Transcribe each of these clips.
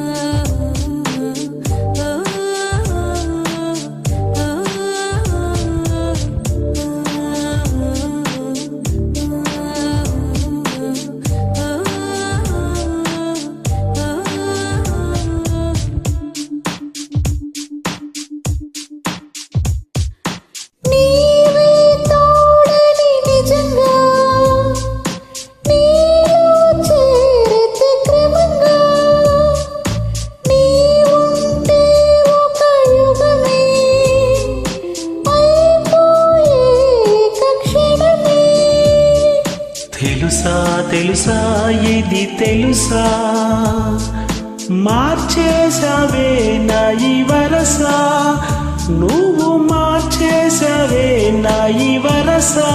love. తెలుసా తెలుసా ఇది తెలుసా? మార్చేసావే నా ఈ వరసా. నువ్వు మార్చేసావే నా ఈ వరసా.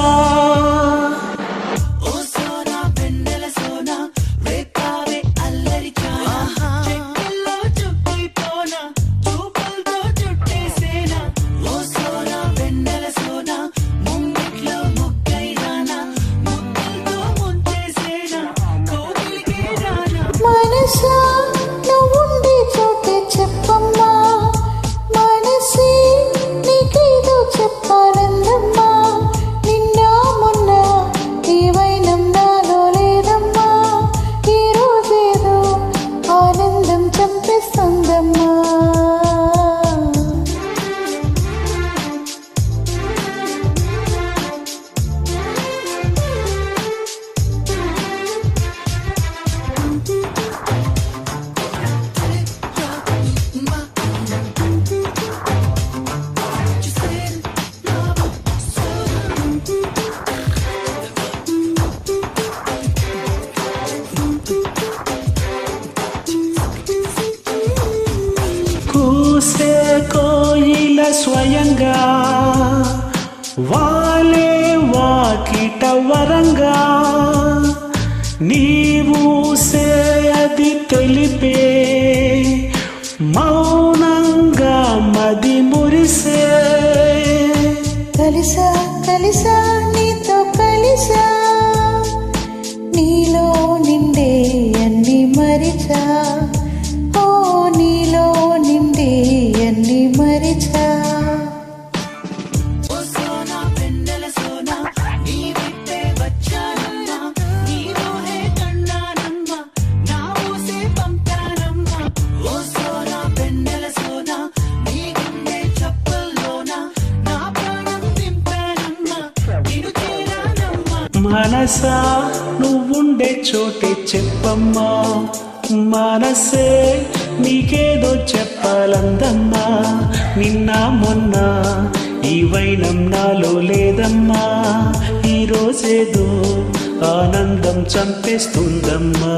కూసే కోయిల స్వయంగా వాలే వాకిట వరంగా నీవు అది తెలిపే మౌనంగా మది మురిసే. కలిసా కలిసా నీతో కలిసా. నీలో నిండే అన్ని మరిచా. మనసా నువ్వుండే చోటే చెప్పమ్మా. మనసే నీకేదో చెప్పాలందమ్మా. నిన్న మొన్న ఈ వైనం నాలో లేదమ్మా. ఈరోజేదో ఆనందం చంపేస్తుందమ్మా.